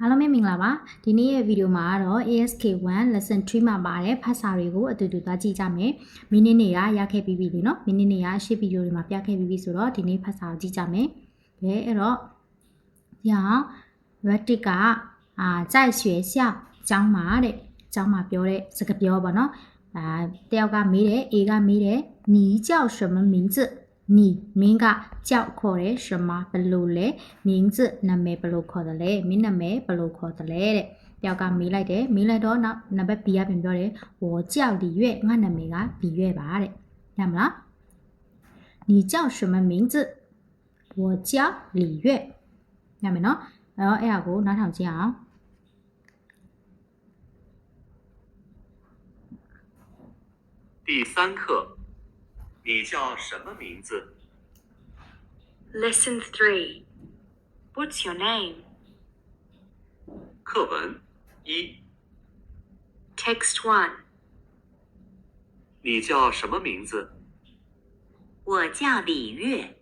အားလုံးပဲမင်္ဂလာပါဒီနေ့ရဲ့ဗီဒီယိုမှာတော့ ASK1 lesson 3မှာပါတဲ့ဖတ်စာတွေကိုအတူတူသွားကြည့်ကြမယ်မိနစ်နေရရခဲ့ပြီးပြီလေနော်မိနစ်နေရရှေ့ဗီဒီယိုတွေမှာပြခဲ့ပြီးပြီဆိုတော့ဒီနေ့ဖတ်စာကိုကြည့်ကြမယ်ဘယ်အဲ့တော့ည retic ကအာ在学校ကျောင်းမှာတဲ့ကျောင်းမှာပြောတဲ့စကားပြောပါနော်အာတယောက်ကမေးတယ် A ကမေးတယ်你叫什么名字 你名个叫可什么不露嘞？名字那没不露可的嘞，名那没不露可的嘞嘞。要讲名来的，名来多那那不比啊？比表嘞，我叫李月，我那名个李月吧嘞，怎么啦？你叫什么名字？我叫李月，那么呢？然后哎呀，我拿手机。第三课你叫什么名字？Lesson three. What's your name? 课文一。Text one. 你叫什么名字？我叫李月。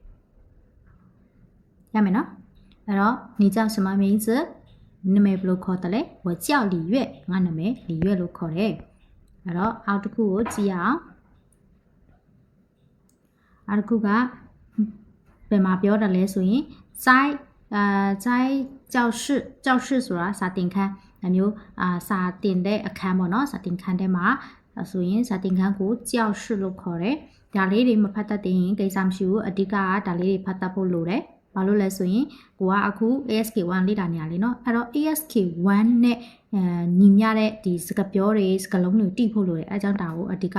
下面呢？来罗，你叫什么名字？你没录口的嘞？我叫李月，俺那没李月录口嘞。那罗，好的，我记啊。 နောက်တစ်ခုကဘယ်မှာပြောတယ်လဲဆိုရင်စိုက်အာစိုက်ကြောက်ရှိကြောက်ရှိဆိုတာစာတင်ခန်းအမျိုးအာစာတင်တဲ့အခန်းပေါ့နော်စာတင်ခန်းထဲမှာဆိုရင်စာတင်ခန်းကိုကြောက်ရှိလို့ခေါ်တယ်ဒါလေးတွေမဖတ်တတ်သေးရင်ကိစ္စမရှိဘူးအဓိကကဒါလေးတွေဖတ်တတ်ဖို့လိုတယ်ဘာလို့လဲဆိုရင်ကိုကအခု ASK1 လေ့လာနေရလေเนาะအဲ့တော့ ASK1 နဲ့အဲညီမျှတဲ့ဒီစကားပြောတွေစကားလုံးတွေတိဖို့လိုတယ်အဲအကြောင်းဒါကိုအဓိက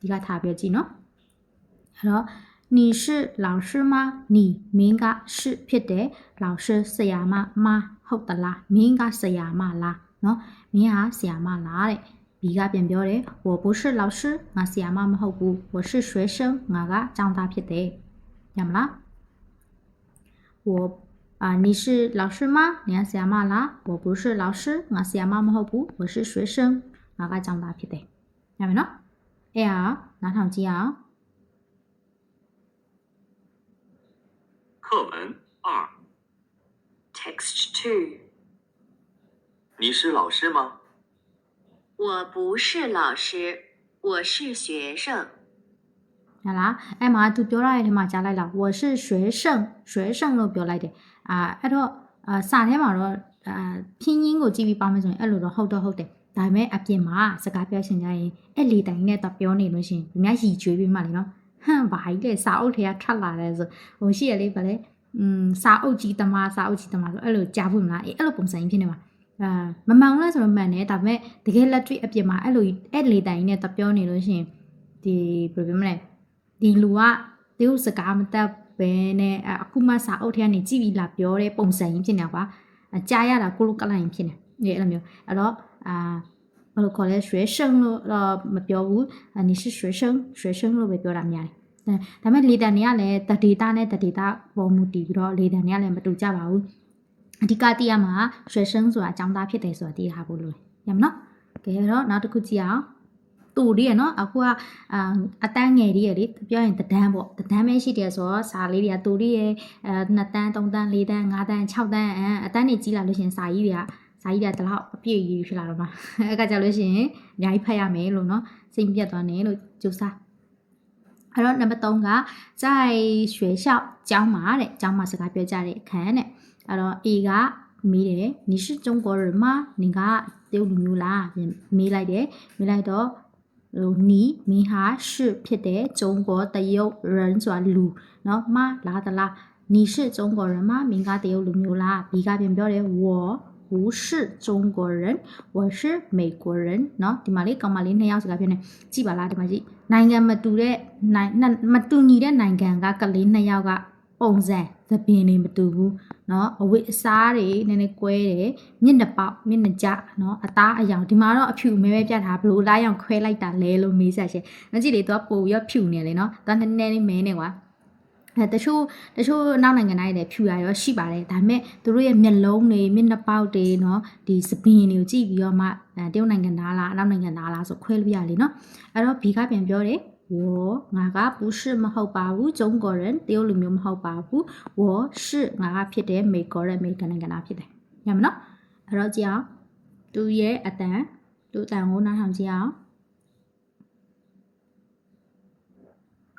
ဒီကထားပြောကြည့်เนาะ အဲ့တော့你是老师吗你မင်းက是ဖြစ်တယ်老师ဆရာမမဟုတ်သလားမင်းကဆရာမလားနော်မင်းဟာဆရာမလားတဲ့ B ကပြန်ပြောတယ်我不是老师ငါဆရာမမဟုတ်ဘူး我是学生ငါကကျောင်းသားဖြစ်တယ်ရမလား我啊你是老师吗你是ဆရာမလား我不是老师ငါဆရာမမဟုတ်ဘူး我是学生ငါကကျောင်းသားဖြစ်တယ်ရမယ်နော်အဲ့ဟာနားထောင်ကြည့်အောင် 课文二， Text 2你是老师吗？我不是老师，我是学生。 ။ဟလား။အဲ့မှာသူပြောရတဲ့ထဲမှာကြားလိုက်လား။我是学生，学生လို့ပြောလိုက်တယ်။အာအဲ့တော့အာစာထဲမှာတော့အာ拼音ကိုကြည့်ပြီးပါမယ်ဆိုရင်အဲ့လိုတော့ဟုတ်တော့ဟုတ်တယ်။ဒါပေမဲ့အပြင်မှာစကားပြောရှင်ကြရင်အဲ့လေတိုင်းနဲ့တော့ပြောနေလို့ရှရင်ဒီများရည်ကျွေးပြီးမှလေနော်။ ဟမ်ဘာကြီးလဲစာအုပ်ထဲကထွက်လာတယ်ဆိုဟိုရှိရလေဗလဲอืมစာအုပ်ကြီးတမစာအုပ်ကြီးတမဆိုအဲ့လိုကြားဖို့မလားအေးအဲ့လိုပုံစံကြီးဖြစ်နေမှာအာမမှန်ဘူးလားဆိုတော့မှန်တယ်ဒါပေမဲ့တကယ်လက်တွေ့အပြင်မှာအဲ့လိုအဲ့လေတိုင်းနဲ့တော့ပြောနေလို့ရှရင်ဒီဘယ်လိုပြောမလဲဒီလူကသူ့စကားမတတ်ဘဲနဲ့အအခုမှစာအုပ်ထဲကနေကြည့်ပြီးလာပြောတဲ့ပုံစံကြီးဖြစ်နေကွာအကြားရတာကိုလိုကလိုက်ရင်ဖြစ်နေဒီအဲ့လိုမျိုးအဲ့တော့အာ ဘယ်လိုခေါ်လဲရွှေရှုံလို့တော့မပြောဘူးနီရှိရွှေရှုံရွှေရှုံလို့ပဲပြောတာများတယ်ဒါပေမဲ့လေတံတွေကလည်းတဒေတာနဲ့တဒေတာပေါ်မူတည်ပြီးတော့လေတံတွေကလည်းမတူကြပါဘူးအဓိကတိရမှာရွှေရှုံဆိုတာအကြောင်းသားဖြစ်တယ်ဆိုတာသိရဖို့လိုတယ်ရမနော်ကဲတော့နောက်တစ်ခုကြည့်အောင်တူလေးရနော်အခုကအအတန်းငယ်လေးရလေပြောရင်တဒန်းပေါ့တဒန်းပဲရှိတယ်ဆိုတော့စာလေးတွေကတူလေးရအဲ2တန်း3တန်း4တန်း5တန်း6တန်းအတန်းတွေကြီးလာလို့ရှင်စာကြီးတွေက စာကြီးတွေကတလောက်အပြည့်ကြီးဖြစ်လာတော့မှာအဲ့ကကြလို့ရှရင်အများကြီးဖတ်ရမယ်လို့နော်စိတ်ပြတ်သွားနေလို့ကြိုးစားအဲ့တော့နံပါတ်3က在学校ကျောင်းမှာတဲ့ကျောင်းမှာစကားပြောကြတဲ့အခန်းတဲ့အဲ့တော့ A ကမေးတယ်你是中国人吗你ကတရုတ်လူမျိုးလားမေးလိုက်တယ်မေးလိုက်တော့ ဟိုနီမင်းဟာ是ဖြစ်တဲ့中国တရုတ်人ဆိုတာလူเนาะမလားတလား你是中国人吗မင်းကတရုတ်လူမျိုးလား B ကပြန်ပြောတယ်我 不是中国人我是美国人เนาะဒီမှာလေးကောင်မလေးနှစ်ယောက်စကားပြောနေကြည့်ပါလားဒီမှာကြည့်နိုင်ငံမတူတဲ့နိုင်မတူညီတဲ့နိုင်ငံကကလေးနှစ်ယောက်ကပုံစံသပင်တွေမတူဘူးเนาะအဝတ်အစားတွေနည်းနည်းကွဲတယ်မျက်နှာပေါက်မျက်နှာကျเนาะအသားအယောင်ဒီမှာတော့အဖြူမဲပဲပြထားဘလို့လားရောင်ခွဲလိုက်တာလဲလို့မေးဆက်ရှင်မကြည့်လေသူကပိုပြီးတော့ဖြူနေလေเนาะသူကနည်းနည်းလေးမဲနေကွာ အဲတချို့တချို့နောက်နိုင်ငံတိုင်းတွေဖြူရရောရှိပါတယ်ဒါပေမဲ့သူတို့ရဲ့မျက်လုံးတွေမျက်နှာပေါက်တွေเนาะဒီစပင်တွေကိုကြည့်ပြီးတော့မှအဲတရုတ်နိုင်ငံသားလားအနောက်နိုင်ငံသားလားဆိုခွဲလို့ရလေเนาะအဲ့တော့ဘီကပြန်ပြောတယ်我ငါက不是မဟုတ်ပါဘူး中国人တရုတ်လူမျိုးမဟုတ်ပါဘူး我是ငါကဖြစ်တယ်美国人美国နိုင်ငံသားဖြစ်တယ်ညမနော် အဲ့တော့ကြည့်အောင်သူရဲ့အတန်သူ့အတန်ကိုနားထောင်ကြည့်အောင်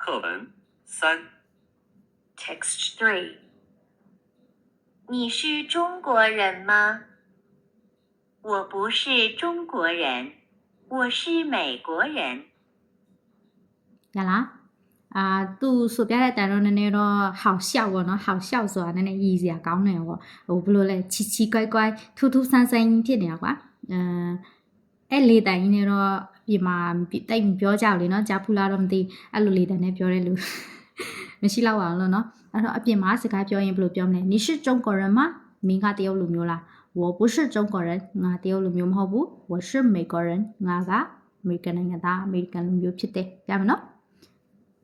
课文三， Text three。你是中国人吗？我不是中国人，我是美国人。 ရလားအာသူဆိုပြတဲ့တန်တော့နည်းနည်းတော့ဟောက်ရှောက်ပေါ့နော်ဟောက်ရှောက်ဆိုတာနည်းနည်းရည်စရာကောင်းတယ်ပေါ့ဟိုဘယ်လိုလဲချီချီကွိုက်ကွိုက်ထူးထူးဆန်းဆန်းဖြစ်နေတာကွာအဲအဲ့လေတိုင်ကြီးနဲ့တော့ဒီမှာတိတ်မပြောကြဘူးလေနော်ကြားဖူလားတော့မသိအဲ့လိုလေတိုင်နဲ့ပြောတဲ့လူ မရှိတော့ပါဘူးလို့နော်အဲ့တော့အပြင်မှာစကားပြောရင်ဘယ်လိုပြောမလဲ你是中国人吗မင်းကတရုတ်လူမျိုးလား我不是中国人ငါတရုတ်လူမျိုးမဟုတ်ဘူး我是美国人ငါကအမေရိကန်နိုင်ငံသားအမေရိကန်လူမျိုးဖြစ်တယ်ရမယ်နော်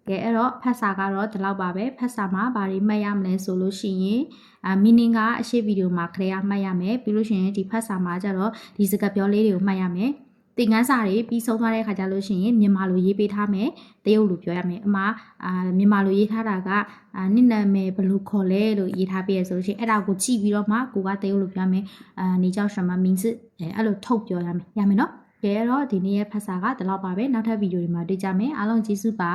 ကဲအဲ့တော့ဖတ်စာကတော့ဒီလောက်ပါပဲဖတ်စာမှာဘာတွေမှတ်ရမလဲဆိုလို့ရှိရင်အာ meaning ကအရှိဗီဒီယိုမှာခရေရမှတ်ရမယ်ပြီးလို့ရှိရင်ဒီဖတ်စာမှာကျတော့ဒီစကားပြောလေးတွေကိုမှတ်ရမယ် သင်ခန်းစာတွေပြီးဆုံးသွားတဲ့အခါကျလို့ရှိရင်မြန်မာလိုရေးပေးထားမယ်တရုတ်လိုပြောရမယ်အမအာမြန်မာလိုရေးထားတာကနိနာမယ်ဘယ်လိုခေါ်လဲလို့ရေးထားပြရဆိုလို့ရှိရင်အဲ့ဒါကိုကြည့်ပြီးတော့မှကိုကတရုတ်လိုပြောမယ်အာနေကြောက်ရှမမင်းစစ်အဲ့လိုထုတ်ပြောရမယ်ရမယ်နော်ကဲတော့ဒီနေ့ရဲ့ဖတ်စာကဒီလောက်ပါပဲနောက်ထပ်ဗီဒီယိုတွေမှာတွေ့ကြမယ်အားလုံးကျေးဇူးပါ